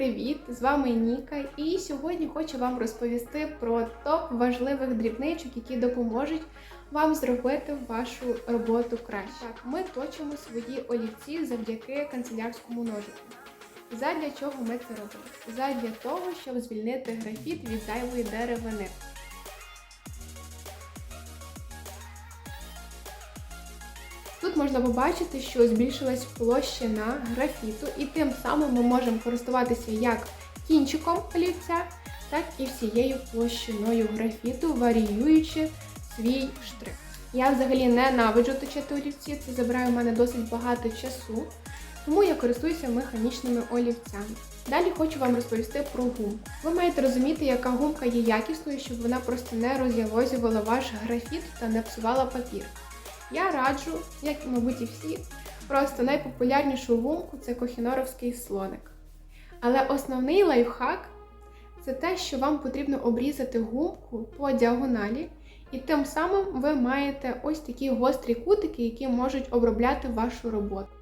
привіт! З вами Ніка, і сьогодні хочу вам розповісти про топ важливих дрібничок, які допоможуть вам зробити вашу роботу краще. Так, ми точимо свої олівці завдяки канцелярському ножику. Задля чого ми це робимо? Задля того, щоб звільнити графіт від зайвої деревини. Тут можна побачити, що збільшилась площина графіту, і тим самим ми можемо користуватися як кінчиком олівця, так і всією площиною графіту, варіюючи свій штрих. Я взагалі ненавиджу точити олівці, це забирає у мене досить багато часу, тому я користуюся механічними олівцями. Далі хочу вам розповісти про гумку. Ви маєте розуміти, яка гумка є якісною, щоб вона просто не роз'ялозювала ваш графіт та не псувала папір. Я раджу, як і, мабуть, і всі, просто найпопулярнішу гумку це кохіноровський слоник. Але основний лайфхак це те, що вам потрібно обрізати гумку по діагоналі, і тим самим ви маєте ось такі гострі кутики, які можуть обробляти вашу роботу.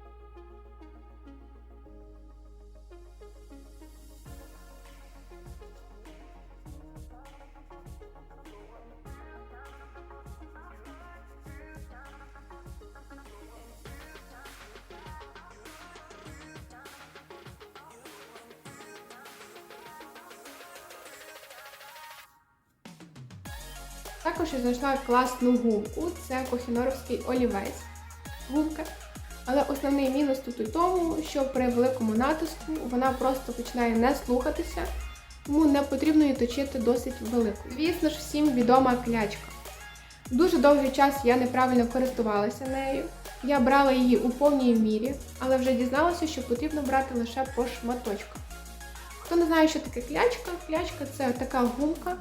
Також я знайшла класну гумку, це кохіноровський олівець гумка. Але основний мінус тут у тому, що при великому натиску вона просто починає не слухатися, тому не потрібно її точити досить велико. Звісно ж, всім відома клячка. Дуже довгий час я неправильно користувалася нею. Я брала її у повній мірі, але вже дізналася, що потрібно брати лише по шматочках. Хто не знає, що таке клячка, клячка це така гумка.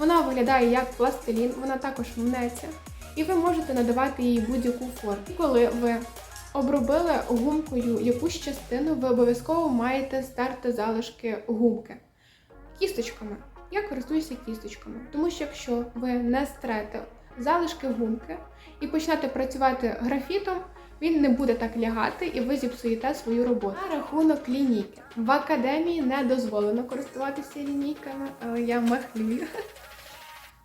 Вона виглядає як пластилін, вона також мнеться, і ви можете надавати їй будь-яку форму. Коли ви обробили гумкою якусь частину, ви обов'язково маєте стерти залишки гумки кісточками. Я користуюся кісточками, тому що якщо ви не стрете залишки гумки і почнете працювати графітом, він не буде так лягати і ви зіпсуєте свою роботу. На рахунок лінійки. В академії не дозволено користуватися лінійками, я махлюю.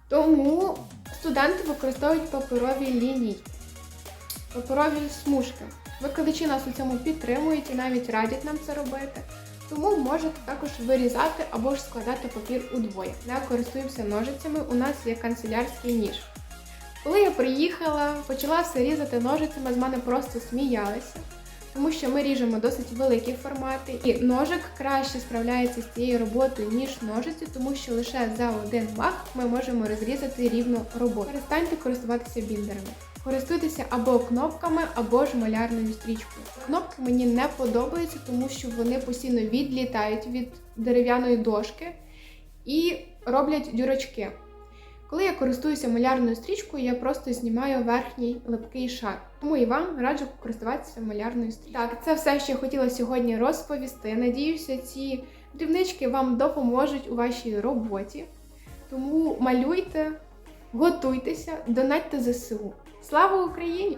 Тому студенти використовують паперові лінійки, паперові смужки. Викладачі нас у цьому підтримують і навіть радять нам це робити. Тому можете також вирізати або ж складати папір удвоє. Не користуємося ножицями, у нас є канцелярський ніж. Коли я приїхала, почала все різати ножицями, з мене просто сміялися, тому що ми ріжемо досить великі формати, і ножик краще справляється з цією роботою, ніж ножиці, тому що лише за один мах ми можемо розрізати рівну роботу. Перестаньте користуватися біндерами. Користуйтеся або кнопками, або ж малярною стрічкою. Кнопки мені не подобаються, тому що вони постійно відлітають від дерев'яної дошки і роблять дюрочки. Коли я користуюся малярною стрічкою, я просто знімаю верхній липкий шар. Тому і вам раджу користуватися малярною стрічкою. Так, це все, що я хотіла сьогодні розповісти. Надіюся, ці дрібнички вам допоможуть у вашій роботі. Тому малюйте, готуйтеся, донатьте ЗСУ. Слава Україні!